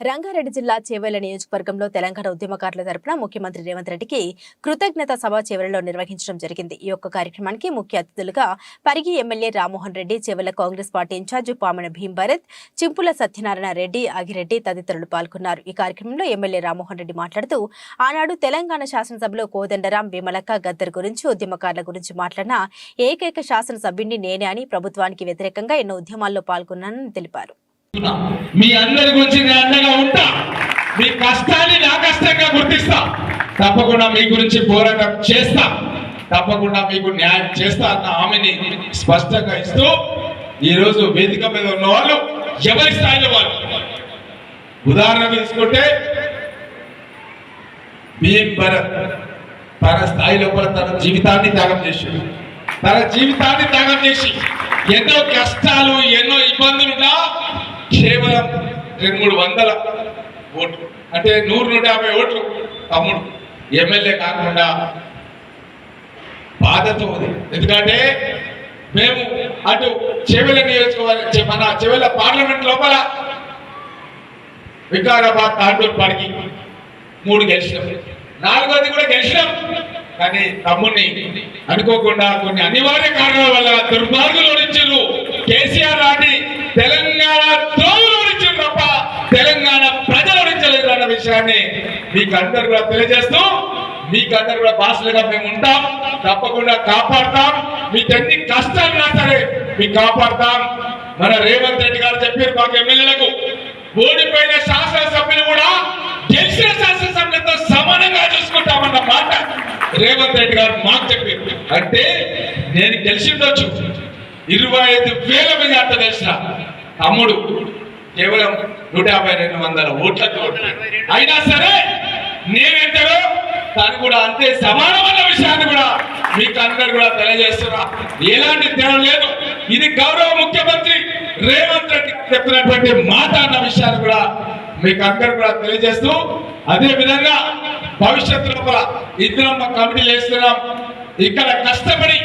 రంగారెడ్డి జిల్లా చేవెళ్ళ నియోజకవర్గంలో తెలంగాణ ఉద్యమకారుల తరపున ముఖ్యమంత్రి రేవంత్ రెడ్డికి కృతజ్ఞత సభ చేవెళ్ళలో నిర్వహించడం జరిగింది. ఈ యొక్క కార్యక్రమానికి ముఖ్య అతిథులుగా Parigi MLA Rammohan Reddy Chevella Congress party incharge Pamana Bheem Bharat Chimpula Satyanarayana Reddy Agireddy తదితరులు పాల్గొన్నారు. ఈ కార్యక్రమంలో ఎమ్మెల్యే రామ్మోహన్ రెడ్డి మాట్లాడుతూ ఆనాడు తెలంగాణ శాసనసభలో కోదండరాం విమలక్క గద్దర్ గురించి ఉద్యమకారుల గురించి మాట్లాడిన ఏకైక శాసనసభ్యుడిని నేనే అని ప్రభుత్వానికి వ్యతిరేకంగా ఎన్నో ఉద్యమాల్లో పాల్గొన్నానని తెలిపారు. మీ అందరి గురించి నేను అండగా ఉంటా. మీ కష్టాన్ని నా కష్టంగా గుర్తిస్తా. తప్పకుండా మీ గురించి పోరాటం చేస్తా. తప్పకుండా మీకు న్యాయం చేస్తా అన్న హామీని స్పష్టంగా ఇస్తూ ఈ రోజు వేదిక మీద ఉన్న వాళ్ళు ఎవరి స్థాయిలో వాళ్ళు? ఉదాహరణ తీసుకుంటే భరత్ తన స్థాయి లోపల తన జీవితాన్ని త్యాగం చేసి తన జీవితాన్ని త్యాగం చేసి ఎన్నో కష్టాలు ఎన్నో ఇబ్బందులు కేవలం రెండు మూడు వందల ఓట్లు. అంటే నూరు నూట యాభై ఓట్లు తమ్ముడు. ఎమ్మెల్యే కాకుండా బాధతో ఉంది. ఎందుకంటే మేము అటు చెవెల నియోజకవర్గ మన చెవెల పార్లమెంట్ లోపల వికారాబాద్ తాండూరు పాడికి మూడు గెలిచినాం. నాలుగోది కూడా గెలిచినాం. కానీ తమ్ముడిని అనుకోకుండా కొన్ని అనివార్య కారణాల వల్ల దుర్మార్గులు నుంచి కేసీఆర్ లాంటి తెలంగాణ ద్రోహులు ఓడించారు తప్ప తెలంగాణ ప్రజలు ఓడించలేదు అన్న విషయాన్ని మీకు అందరు కూడా తెలియజేస్తూ మీకు అందరు కూడా భాషలుగా మేము ఉంటాం తప్పకుండా కాపాడతాం మీకు ఎన్ని కష్టాలు సరే మీకు కాపాడతాం. మన రేవంత్ రెడ్డి గారు చెప్పారు మాకు ఎమ్మెల్యేలకు ఓడిపోయిన శాసనసభ్యులు కూడా గెలిచిన శాసనసభ్యులతో సమానంగా చూసుకుంటామన్న మాట రేవంత్ రెడ్డి గారు మాకు చెప్పారు. అంటే నేను గెలిచిండొచ్చు. ఇరవై ఐదు వేల మంది అంత తెలిసిన తమ్ముడు కేవలం నూట యాభై రెండు వందల ఓట్లతో. అయినా సరే నేనెంతలో తను కూడా అంతే సమానమైన విషయాన్ని కూడా మీకు అందరు కూడా తెలియజేస్తున్నా. ఎలాంటి తేడా లేదు. ఇది గౌరవ ముఖ్యమంత్రి రేవంత్ రెడ్డి చెప్పినటువంటి మాట అన్న విషయాన్ని కూడా మీకు అందరు కూడా తెలియజేస్తూ అదే విధంగా భవిష్యత్తు లోపల ఇద్దరమ్మ కమిటీలు వేస్తున్నాం. ఇక్కడ కష్టపడి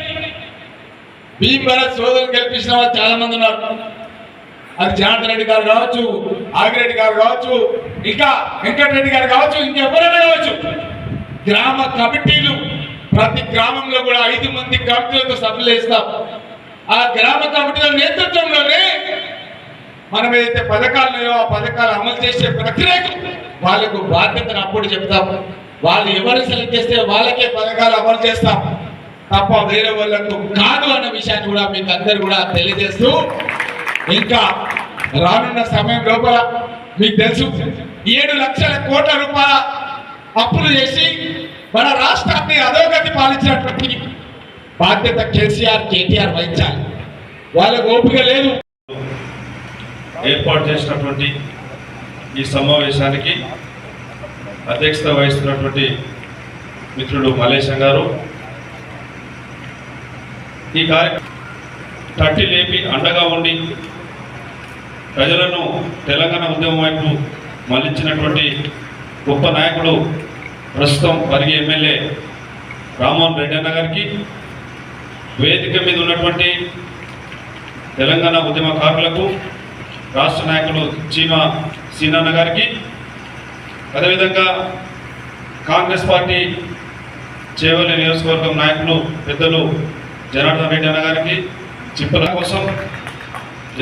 భీమ్ భరత్ సోదరులు కల్పించిన వాళ్ళు చాలా మంది ఉన్నారు. అది జనార్దన్ రెడ్డి గారు కావచ్చు ఆగిరెడ్డి గారు కావచ్చు ఇంకా వెంకటరెడ్డి గారు కావచ్చు ఇంకెవరైనా కావచ్చు. గ్రామ కమిటీలు ప్రతి గ్రామంలో కూడా ఐదు మంది కమిటీలతో సభ్యులు వేస్తాం. ఆ గ్రామ కమిటీల నేతృత్వంలోనే మనం ఏదైతే పథకాలు ఉన్నాయో ఆ పథకాలు అమలు చేసే ప్రక్రియకు వాళ్ళకు బాధ్యతను అప్పుడు చెప్తాం. వాళ్ళు ఎవరు సెలెక్ట్ చేస్తే వాళ్ళకే పథకాలు అమలు చేస్తాం. తప్ప వేరే వాళ్ళకు కాదు అన్న విషయాన్ని కూడా మీకు అందరు కూడా తెలియజేస్తూ ఇంకా రానున్న సమయం లోపల మీకు తెలుసు ఏడు లక్షల కోట్ల రూపాయల అప్పులు చేసి మన రాష్ట్రాన్ని అధోగతి పాలించినటువంటి బాధ్యత కేసీఆర్ కేటీఆర్ వహించాలి. వాళ్ళకు ఓపిక లేదు. ఏర్పాటు చేసినటువంటి ఈ సమావేశానికి అధ్యక్షత వహిస్తున్నటువంటి మిత్రుడు మలేశం గారు ఈ కార్యక్రమం తట్టి లేపి అండగా ఉండి ప్రజలను తెలంగాణ ఉద్యమం వైపు మళ్ళించినటువంటి గొప్ప నాయకుడు ప్రస్తుతం పరిగి ఎమ్మెల్యే రామ్మోహన్ రెడ్డి అన్న గారికి వేదిక మీద ఉన్నటువంటి తెలంగాణ ఉద్యమకారులకు రాష్ట్ర నాయకులు చీమ సీనన్న గారికి అదేవిధంగా కాంగ్రెస్ పార్టీ చేవల్లి నియోజకవర్గం నాయకులు పెద్దలు జనార్దన్ రెడ్డి అన్న గారికి చిప్పల కోసం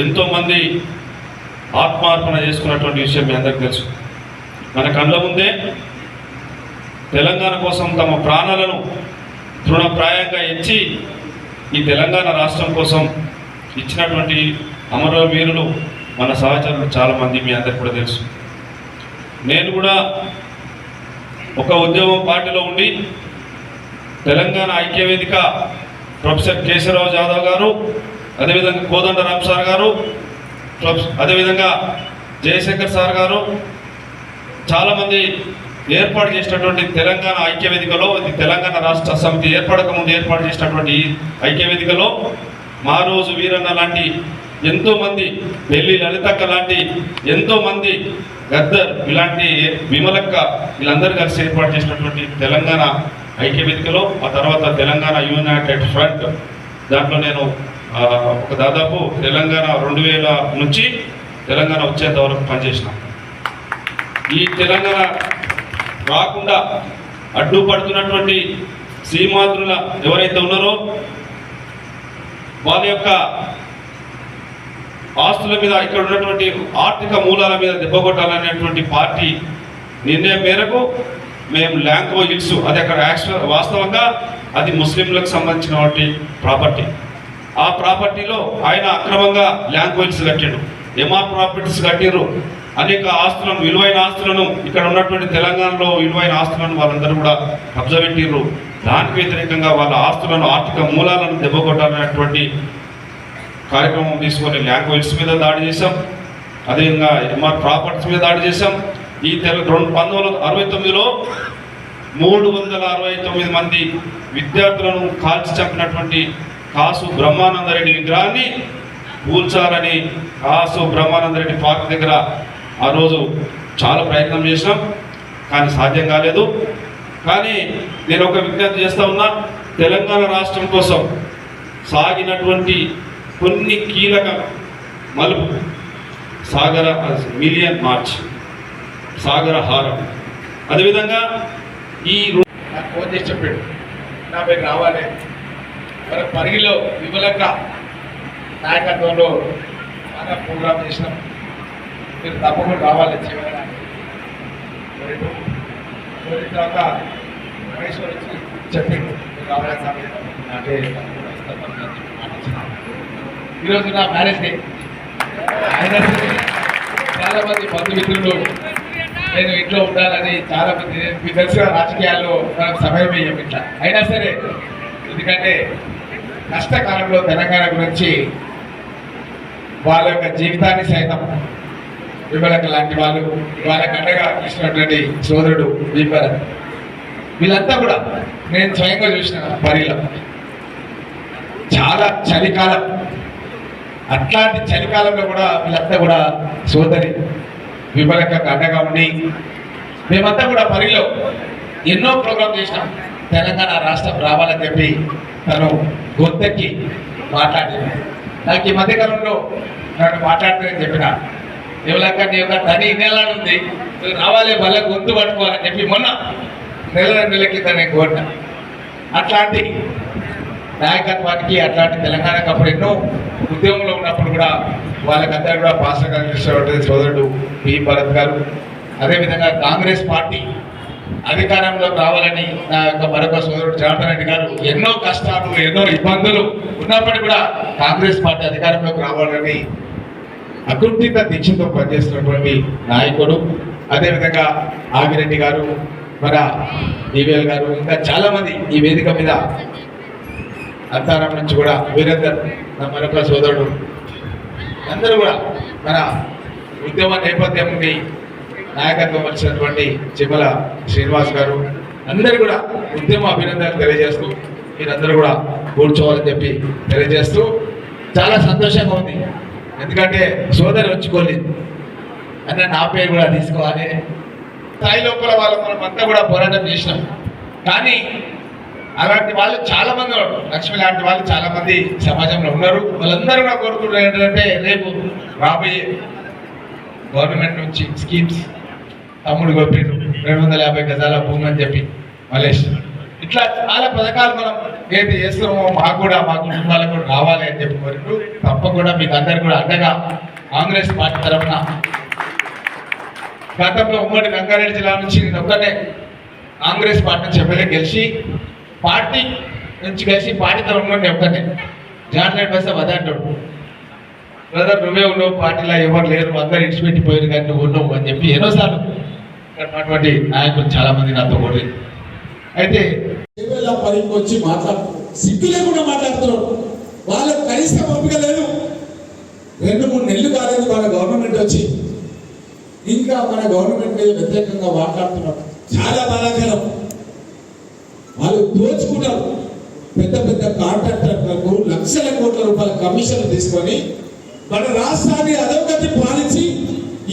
ఎంతోమంది ఆత్మార్పణ చేసుకున్నటువంటి విషయం మీ అందరికీ తెలుసు. మన కళ్ళ ముందే తెలంగాణ కోసం తమ ప్రాణాలను తృణప్రాయంగా ఇచ్చి ఈ తెలంగాణ రాష్ట్రం కోసం ఇచ్చినటువంటి అమరవీరులు మన సహచరులు చాలామంది మీ అందరికి కూడా తెలుసు. నేను కూడా ఒక ఉద్యమం పార్టీలో ఉండి తెలంగాణ ఐక్యవేదిక ప్రొఫెసర్ కేశవరావు జాదవ్ గారు అదేవిధంగా కోదండ రామ్ సార్ గారు అదేవిధంగా జయశంకర్ సార్ గారు చాలామంది ఏర్పాటు చేసినటువంటి తెలంగాణ ఐక్యవేదికలో ఇది తెలంగాణ రాష్ట్ర సమితి ఏర్పడక ముందు ఏర్పాటు చేసినటువంటి ఈ ఐక్యవేదికలో మా రోజు వీరన్న లాంటి ఎంతోమంది పెళ్ళి లలితక్క లాంటి ఎంతోమంది గద్దర్ ఇలాంటి విమలక్క వీళ్ళందరూ కలిసి ఏర్పాటు చేసినటువంటి తెలంగాణ ఐక్యవేదికలో ఆ తర్వాత తెలంగాణ యునైటెడ్ ఫ్రంట్ దాంట్లో నేను ఒక దాదాపు తెలంగాణ రెండు వేల నుంచి తెలంగాణ వచ్చేంత వరకు పనిచేసిన. ఈ తెలంగాణ రాకుండా అడ్డుపడుతున్నటువంటి సీమాంధ్రుల ఎవరైతే ఉన్నారో వాళ్ళ యొక్క ఆస్తుల మీద ఇక్కడ ఉన్నటువంటి ఆర్థిక మూలాల మీద దెబ్బ కొట్టాలనేటువంటి పార్టీ నిర్ణయం మేరకు మేము ల్యాంకో హిల్స్ అది అక్కడ యాక్చువల్ వాస్తవంగా అది ముస్లింలకు సంబంధించినటువంటి ప్రాపర్టీ ఆ ప్రాపర్టీలో ఆయన అక్రమంగా ల్యాంకో హిల్స్ కట్టాడు. ఎంఆర్ ప్రాపర్టీస్ కట్టిరు అనేక ఆస్తులను విలువైన ఆస్తులను ఇక్కడ ఉన్నటువంటి తెలంగాణలో విలువైన ఆస్తులను వాళ్ళందరూ కూడా కబ్జా పెట్టిర్రు దానికి వ్యతిరేకంగా వాళ్ళ ఆస్తులను ఆర్థిక మూలాలను దెబ్బకొట్టాలనేటువంటి కార్యక్రమం తీసుకొని ల్యాంగ్వేజ్ మీద దాడి చేశాం. అదేవిధంగా ఎంఆర్ ప్రాపర్టీస్ మీద దాడి చేశాం. ఈ తెల రెండు పంతొమ్మిది వందల అరవై తొమ్మిదిలో మూడు వందల అరవై తొమ్మిది మంది విద్యార్థులను కాల్చి చంపినటువంటి కాసు బ్రహ్మానందరెడ్డి విగ్రహాన్ని కూల్చాలని కాసు బ్రహ్మానందరెడ్డి పార్క్ దగ్గర ఆ రోజు చాలా ప్రయత్నం చేసినాం. కానీ సాధ్యం కాలేదు. కానీ నేను ఒక విజ్ఞప్తి చేస్తా ఉన్నా తెలంగాణ రాష్ట్రం కోసం సాగినటువంటి కొన్ని కీలక మలుపు సాగర మిలియన్ మార్చ్. సాగర హారం. అదేవిధంగా ఈ నాకు ఫోన్ చేసి చెప్పాడు. నా పేరు రావాలి. మన పరిగిలో విమలక్క నాయకత్వంలో బాగా ప్రోగ్రామ్ చేసినాం. మీరు తప్పకుండా రావాలి చేయడానికి తర్వాత మహేశ్వర్ వచ్చి చెప్పిండు మీరు రావాలి స్వామి అంటే ఈరోజు నా మ్యారేజ్ డే. అయినా చాలా మంది బంధుమిత్రులు నేను ఇంట్లో ఉండాలని చాలా మంది మీకు తెలిసిన రాజకీయాల్లో మనకు సమయం ఇట్లా. అయినా సరే ఎందుకంటే కష్టకాలంలో తెలంగాణ గురించి వాళ్ళ యొక్క జీవితాన్ని సైతం విమలక లాంటి వాళ్ళు వాళ్ళ కండగా ఇచ్చినటువంటి సోదరుడు విమల. వీళ్ళంతా కూడా నేను స్వయంగా చూసిన పరిలో చాలా చలికాలం. అట్లాంటి చలికాలంలో కూడా వీళ్ళంతా కూడా సోదరి విమలక అండగా ఉండి మేమంతా కూడా పరిలో ఎన్నో ప్రోగ్రాం చేసినాం. తెలంగాణ రాష్ట్రం రావాలని చెప్పి తను గొంతెక్కి మాట్లాడింది. నాకు ఈ మధ్యకాలంలో నన్ను మాట్లాడుతుందని చెప్పిన ఎవరక్క నీ యొక్క తని ఇన్నేళ్ళనుంది రావాలి మళ్ళీ గొంతు పట్టుకోవాలని చెప్పి మొన్న నెల రెండు నెలల కింద నేను కోరిన. అట్లాంటి నాయకత్వానికి అట్లాంటి తెలంగాణకు అప్పుడు ఎన్నో ఉద్యమంలో ఉన్నప్పుడు కూడా వాళ్ళకందరూ కూడా పాస్టర్ కలిగినటువంటి సోదరుడు పి. భరత్ గారు. అదేవిధంగా కాంగ్రెస్ పార్టీ అధికారంలోకి రావాలని నా యొక్క మరొక సోదరుడు జనార్దన్ రెడ్డి గారు ఎన్నో కష్టాలు ఎన్నో ఇబ్బందులు ఉన్నప్పటికీ కూడా కాంగ్రెస్ పార్టీ అధికారంలోకి రావాలని అకుంఠిత దీక్షతో పనిచేస్తున్నటువంటి నాయకుడు. అదేవిధంగా ఆగిరెడ్డి గారు మన డివిఎల్ గారు ఇంకా చాలామంది ఈ వేదిక మీద అత్తారం నుంచి కూడా వీరేందర్ నా మరొక సోదరుడు అందరూ కూడా మన ఉద్యమ నేపథ్యంకి నాయకత్వం వచ్చినటువంటి చిమల శ్రీనివాస్ గారు అందరూ కూడా ఉద్యమ అభినందనలు తెలియజేస్తూ మీరందరూ కూడా కూర్చోవాలని చెప్పి తెలియజేస్తూ చాలా సంతోషంగా ఉంది. ఎందుకంటే సోదరి వచ్చుకోలేదు అన్న నా పేరు కూడా తీసుకోవాలి. స్థాయి లోపల వాళ్ళు మనం అంతా కూడా పోరాటం చేసినాం. కానీ అలాంటి వాళ్ళు చాలా మంది ఉన్నారు. లక్ష్మి లాంటి వాళ్ళు చాలా మంది సమాజంలో ఉన్నారు. వాళ్ళందరూ కూడా కోరుకుంటున్నారు ఏంటంటే రేపు రాబోయే గవర్నమెంట్ నుంచి స్కీమ్స్ తమ్ముడు కొట్టిండు రెండు వందల యాభై గజాల భూమి అని చెప్పి మలేష్. ఇట్లా చాలా పథకాలు మనం ఏది చేస్తున్నామో మాకు కూడా మా కుటుంబాలకు కూడా రావాలి అని చెప్పి తప్ప తప్పకుండా మీకు అందరు కూడా అండగా కాంగ్రెస్ పార్టీ తరఫున గతంలో ఉమ్మడి రంగారెడ్డి జిల్లా నుంచి నేను ఒక్కనే కాంగ్రెస్ పార్టీ చెప్పలే గెలిచి పార్టీ నుంచి కలిసి పార్టీ తరఫున నేను ఒక్కనే జాన్లైట్ బస్ వదంటాడు బ్రదర్ నువ్వే ఉన్నావు పార్టీలో ఎవరు లేరు అందరు ఇడిచిపెట్టిపోయారు కానీ నువ్వు ఉన్నావు అని చెప్పి ఎన్నోసార్లు అటువంటి నాయకులు చాలా మంది నాతో కూడా అయితే కేవల పనికి వచ్చి మాట్లాడుతున్నారు సిగ్గు లేకుండా మాట్లాడుతున్నారు వాళ్ళకు కనీసం ఓపిక లేదు. రెండు మూడు నెలలు కాలేదు మన గవర్నమెంట్ వచ్చి. ఇంకా మన గవర్నమెంట్ మీద వ్యతిరేకంగా మాట్లాడుతున్నారు చాలా బాధాకరం. వాళ్ళు దోచుకుంటారు. పెద్ద పెద్ద కాంట్రాక్టర్లకు లక్షల కోట్ల రూపాయల కమిషన్లు తీసుకొని మన రాష్ట్రాన్ని అధోగతి పాలించి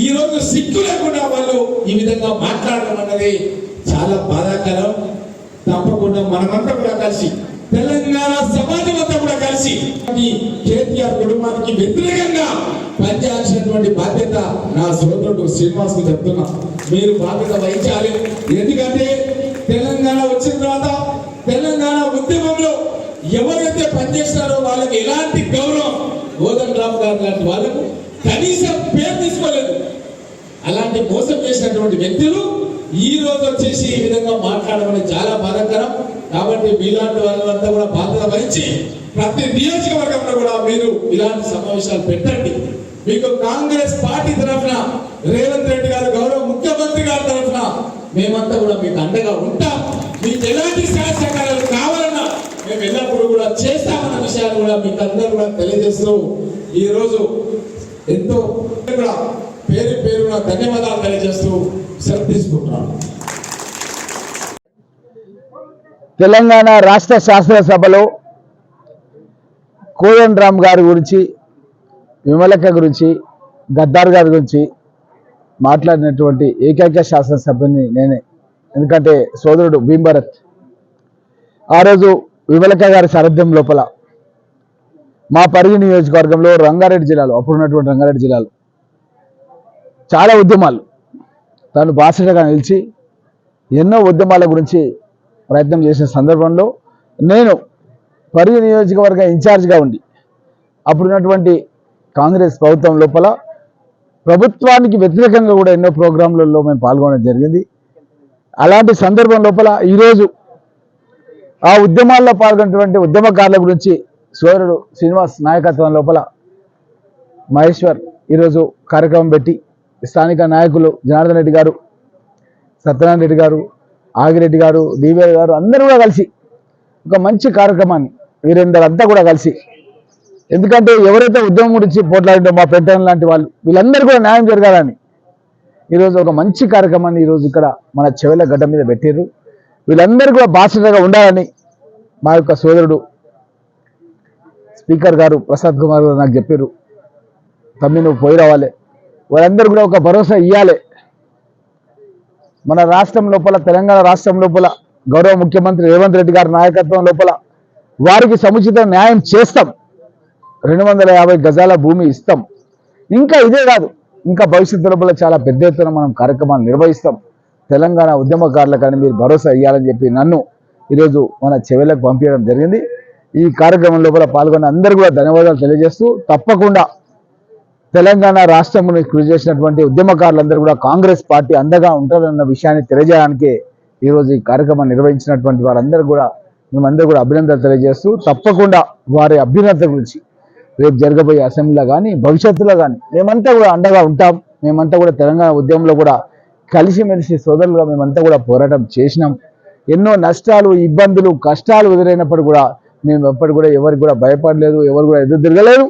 ఈ రోజు సిగ్గు లేకుండా వాళ్ళు ఈ విధంగా మాట్లాడడం అన్నది చాలా బాధాకరం. తప్పకుండా మనమంతా కూడా కలిసి తెలంగాణ సమాజం అంతా కూడా కలిసి కేటీఆర్ కుటుంబానికి వ్యతిరేకంగా పనిచేయాల్సినటువంటి బాధ్యత నా సోదరుడు శ్రీనివాస్కు చెప్తున్నా. మీరు బాధ్యత వహించాలి. ఎందుకంటే తర్వాత తెలంగాణ ఉద్యమంలో ఎవరైతే పనిచేస్తారో వాళ్ళకి ఎలాంటి గౌరవం? గోదం రామ్ గారు లాంటి వాళ్ళకు కనీసం పేరు తీసుకోలేదు. అలాంటి మోసం చేసినటువంటి వ్యక్తులు ఈ రోజు వచ్చేసి ఈ విధంగా మాట్లాడమని చాలా బాధాకరం. కాబట్టి మీలాంటి వాళ్ళంతా కూడా బాధ్యత వహించి ప్రతి నియోజకవర్గంలో కూడా మీరు ఇలాంటి సమావేశాలు పెట్టండి. మీకు కాంగ్రెస్ పార్టీ తరఫున రేవంత్ రెడ్డి గారు గౌరవ ముఖ్యమంత్రి గారి తరఫున మేమంతా కూడా మీకు అండగా ఉంటాం. మీకు ఎలాంటి సహాయ సహకారాలు కావాలన్నా మేము ఎల్లప్పుడూ కూడా చేస్తామన్న విషయాన్ని కూడా మీకు అందరూ కూడా తెలియజేస్తూ ఈరోజు ఎంతో కూడా పేరు పేరున ధన్యవాదాలు తెలియజేస్తూ సెలవు తీసుకుంటున్నాను. తెలంగాణ రాష్ట్ర శాసనసభలో కోయన్ రామ్ గారి గురించి విమలక గురించి గద్దార్ గారి గురించి మాట్లాడినటువంటి ఏకైక శాసనసభ్యుని నేనే. ఎందుకంటే సోదరుడు భీంభరత్ ఆ రోజు విమలక గారి సారథ్యం లోపల మా పరిగి నియోజకవర్గంలో రంగారెడ్డి జిల్లాలో అప్పుడున్నటువంటి రంగారెడ్డి జిల్లాలో చాలా ఉద్యమాలు. తాను బాసటగా నిలిచి ఎన్నో ఉద్యమాల గురించి ప్రయత్నం చేసిన సందర్భంలో నేను పరిగి నియోజకవర్గ ఇన్ఛార్జ్గా ఉండి అప్పుడున్నటువంటి కాంగ్రెస్ ప్రభుత్వం లోపల ప్రభుత్వానికి వ్యతిరేకంగా కూడా ఎన్నో ప్రోగ్రాంలలో మేము పాల్గొనడం జరిగింది. అలాంటి సందర్భం లోపల ఈరోజు ఆ ఉద్యమాల్లో పాల్గొన్నటువంటి ఉద్యమకారుల గురించి సోదరుడు శ్రీనివాస్ నాయకత్వం లోపల మహేశ్వర్ ఈరోజు కార్యక్రమం పెట్టి స్థానిక నాయకులు జనార్దన్ రెడ్డి గారు సత్యనారాయణ రెడ్డి గారు ఆగిరెడ్డి గారు డివిఆర్ గారు అందరూ కూడా కలిసి ఒక మంచి కార్యక్రమాన్ని వీరందరూ కూడా కలిసి ఎందుకంటే ఎవరైతే ఉద్యమం గురించి పోట్లాడిందో మా పెంటన్ లాంటి వాళ్ళు వీళ్ళందరూ కూడా న్యాయం జరగాలని ఈరోజు ఒక మంచి కార్యక్రమాన్ని ఈరోజు ఇక్కడ మన చెవెల గడ్డ మీద పెట్టారు వీళ్ళందరూ కూడా బాధ్యతగా ఉండాలని మా యొక్క సోదరుడు స్పీకర్ గారు ప్రసాద్ కుమార్ గారు నాకు చెప్పారు తమ్మి నువ్వు పోయి రావాలి. వాళ్ళందరూ కూడా ఒక భరోసా ఇవ్వాలి మన రాష్ట్రం లోపల తెలంగాణ రాష్ట్రం లోపల గౌరవ ముఖ్యమంత్రి రేవంత్ రెడ్డి గారి నాయకత్వం లోపల వారికి సముచిత న్యాయం చేస్తాం. రెండు వందల యాభై గజాల భూమి ఇస్తాం. ఇంకా ఇదే కాదు ఇంకా భవిష్యత్ తరపులో చాలా పెద్ద ఎత్తున మనం కార్యక్రమాలు నిర్వహిస్తాం. తెలంగాణ ఉద్యమకారులకని మీరు భరోసా ఇవ్వాలని చెప్పి నన్ను ఈరోజు మన చెవిలకు పంపించడం జరిగింది. ఈ కార్యక్రమం లోపల పాల్గొన్న అందరూ కూడా ధన్యవాదాలు తెలియజేస్తూ తప్పకుండా తెలంగాణ రాష్ట్రంలో కృషి చేసినటువంటి ఉద్యమకారులందరూ కూడా కాంగ్రెస్ పార్టీ అందగా ఉంటారన్న విషయాన్ని తెలియజేయడానికే ఈరోజు ఈ కార్యక్రమం నిర్వహించినటువంటి వారందరూ కూడా మేమందరూ కూడా అభినందనలు తెలియజేస్తూ తప్పకుండా వారి అభ్యున్నత గురించి రేపు జరగబోయే అసెంబ్లీలో కానీ భవిష్యత్తులో కానీ మేమంతా కూడా అండగా ఉంటాం. మేమంతా కూడా తెలంగాణ ఉద్యమంలో కూడా కలిసిమెలిసి సోదరులుగా మేమంతా కూడా పోరాటం చేసినాం. ఎన్నో నష్టాలు ఇబ్బందులు కష్టాలు ఎదురైనప్పుడు కూడా మేము ఎప్పటి కూడా ఎవరికి కూడా భయపడలేదు ఎవరు కూడా ఎదురు తిరగలేదు.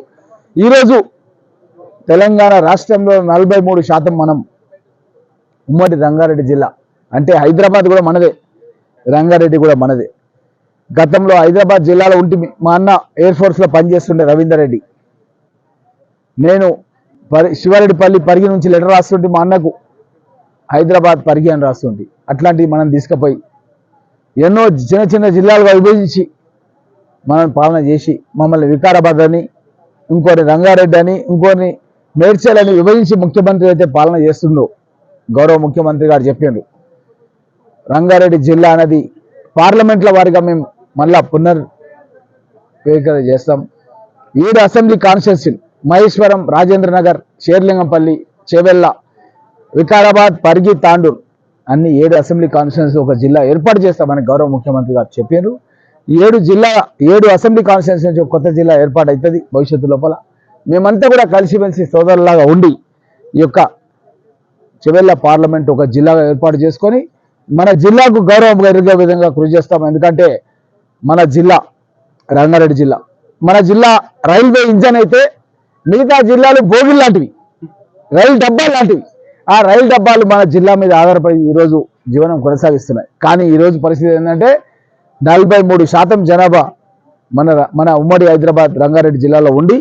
ఈరోజు తెలంగాణ రాష్ట్రంలో నలభై మూడు శాతం మనం ఉమ్మడి రంగారెడ్డి జిల్లా. అంటే హైదరాబాద్ కూడా మనదే రంగారెడ్డి కూడా మనదే. గతంలో హైదరాబాద్ జిల్లాలో ఉంటిమి మా అన్న ఎయిర్ ఫోర్స్లో పనిచేస్తుండే రవీందర్ రెడ్డి. నేను పరి శివారెడ్డిపల్లి పరిగి నుంచి లెటర్ రాస్తుంటే మా అన్నకు హైదరాబాద్ పరిగి అని రాస్తుంది అట్లాంటివి మనం తీసుకుపోయి ఎన్నో చిన్న చిన్న జిల్లాలుగా విభజించి మనం పాలన చేసి మమ్మల్ని వికారాబాద్ అని ఇంకోటి రంగారెడ్డి అని ఇంకోని మేడ్చలని విభజించి ముఖ్యమంత్రి అయితే పాలన చేస్తుందో గౌరవ ముఖ్యమంత్రి గారు చెప్పిండు. రంగారెడ్డి జిల్లా అనేది పార్లమెంట్ల వారిగా మేము మళ్ళా పునర్ స్వీకరణ చేస్తాం. ఏడు అసెంబ్లీ కాన్స్టిట్యూన్సీ మహేశ్వరం రాజేంద్ర నగర్ షేర్లింగంపల్లి చేవెళ్ళ వికారాబాద్ పరిగి తాండూర్ అన్ని ఏడు అసెంబ్లీ కాన్స్టిట్యూన్సీ ఒక జిల్లా ఏర్పాటు చేస్తామని గౌరవ ముఖ్యమంత్రి గారు చెప్పారు. ఏడు జిల్లా ఏడు అసెంబ్లీ కాన్స్టిట్యూన్సీ నుంచి కొత్త జిల్లా ఏర్పాటు అవుతుంది భవిష్యత్తు లోపల. మేమంతా కూడా కలిసిమెలిసి సోదరులాగా ఉండి ఈ యొక్క చివెళ్ళ పార్లమెంట్ ఒక జిల్లాగా ఏర్పాటు చేసుకొని మన జిల్లాకు గౌరవం కలిగే విధంగా కృషి చేస్తాం. ఎందుకంటే మన జిల్లా రంగారెడ్డి జిల్లా. మన జిల్లా రైల్వే ఇంజన్ అయితే మిగతా జిల్లాలు బోగిల్ లాంటివి రైలు డబ్బాలు లాంటివి. ఆ రైలు డబ్బాలు మన జిల్లా మీద ఆధారపడి ఈరోజు జీవనం కొనసాగిస్తున్నాయి. కానీ ఈరోజు పరిస్థితి ఏంటంటే నలభై మూడు శాతం జనాభా మన మన ఉమ్మడి హైదరాబాద్ రంగారెడ్డి జిల్లాలో ఉండి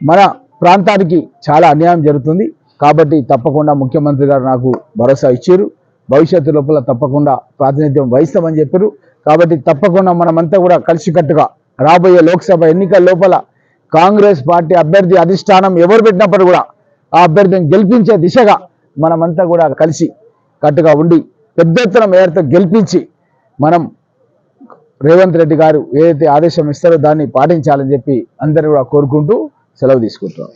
మన ప్రాంతానికి చాలా అన్యాయం జరుగుతుంది. కాబట్టి తప్పకుండా ముఖ్యమంత్రి గారు నాకు భరోసా ఇచ్చారు. భవిష్యత్తు లోపల తప్పకుండా ప్రాతినిధ్యం వహిస్తామని చెప్పారు. కాబట్టి తప్పకుండా మనమంతా కూడా కలిసికట్టుగా రాబోయే లోక్సభ ఎన్నికల లోపల కాంగ్రెస్ పార్టీ అభ్యర్థి అధిష్టానం ఎవరు పెట్టినప్పుడు కూడా ఆ అభ్యర్థిని గెలిపించే దిశగా మనమంతా కూడా కలిసి కట్టుగా ఉండి పెద్ద ఎత్తున మేరతో గెలిపించి మనం రేవంత్ రెడ్డి గారు ఏదైతే ఆదేశం ఇస్తారో దాన్ని పాటించాలని చెప్పి అందరూ కూడా కోరుకుంటూ సెలవు తీసుకుంటున్నాం.